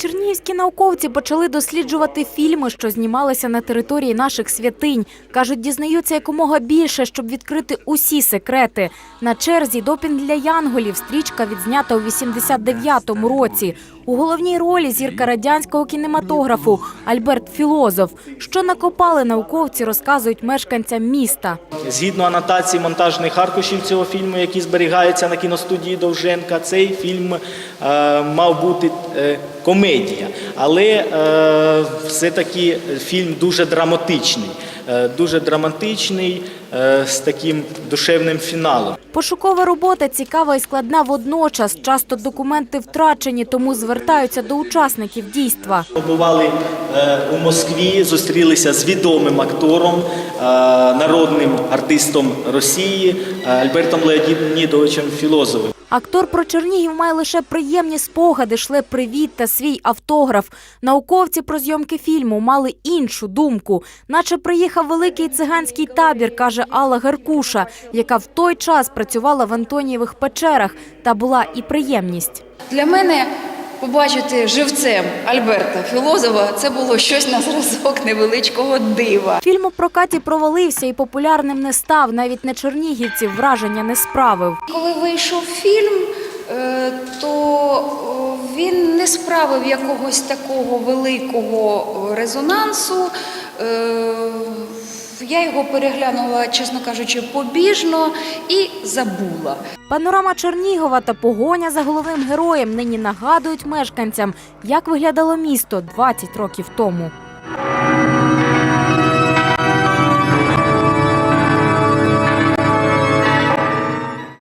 Чернігівські науковці почали досліджувати фільми, що знімалися на території наших святинь. Кажуть, дізнаються якомога більше, щоб відкрити усі секрети. На черзі допінг для янголів. Стрічка відзнята у 89-му році. У головній ролі зірка радянського кінематографу Альберт Філозоф. Що накопали науковці, розказують мешканцям міста. Згідно анотації монтажних аркушів цього фільму, які зберігаються на кіностудії Довженка, цей фільм е, мав бути е, комедія, але е, все-таки фільм дуже драматичний, е, дуже драматичний е, з таким душевним фіналом. Пошукова робота цікава і складна водночас. Часто документи втрачені, тому звертаються до учасників дійства. Побували е, у Москві, зустрілися з відомим актором, народним артистом Росії Альбертом Леонідовичем Філозовим. Актор про Чернігів має лише приємні спогади, шле привіт та свій автограф. Науковці про зйомки фільму мали іншу думку. Наче приїхав великий циганський табір, каже Алла Геркуша, яка в той час працювала в Антонієвих печерах. Та була і приємність. Для мене побачити живцем Альберта Філозова це було щось на зразок невеличкого дива. Фільм у прокаті провалився і популярним не став. Навіть на чернігівців враження не справив. Коли вийшов фільм, е, то він не справив якогось такого великого резонансу. Я його переглянула, чесно кажучи, побіжно і забула. Панорама Чернігова та погоня за головним героєм нині нагадують мешканцям, як виглядало місто 20 років тому.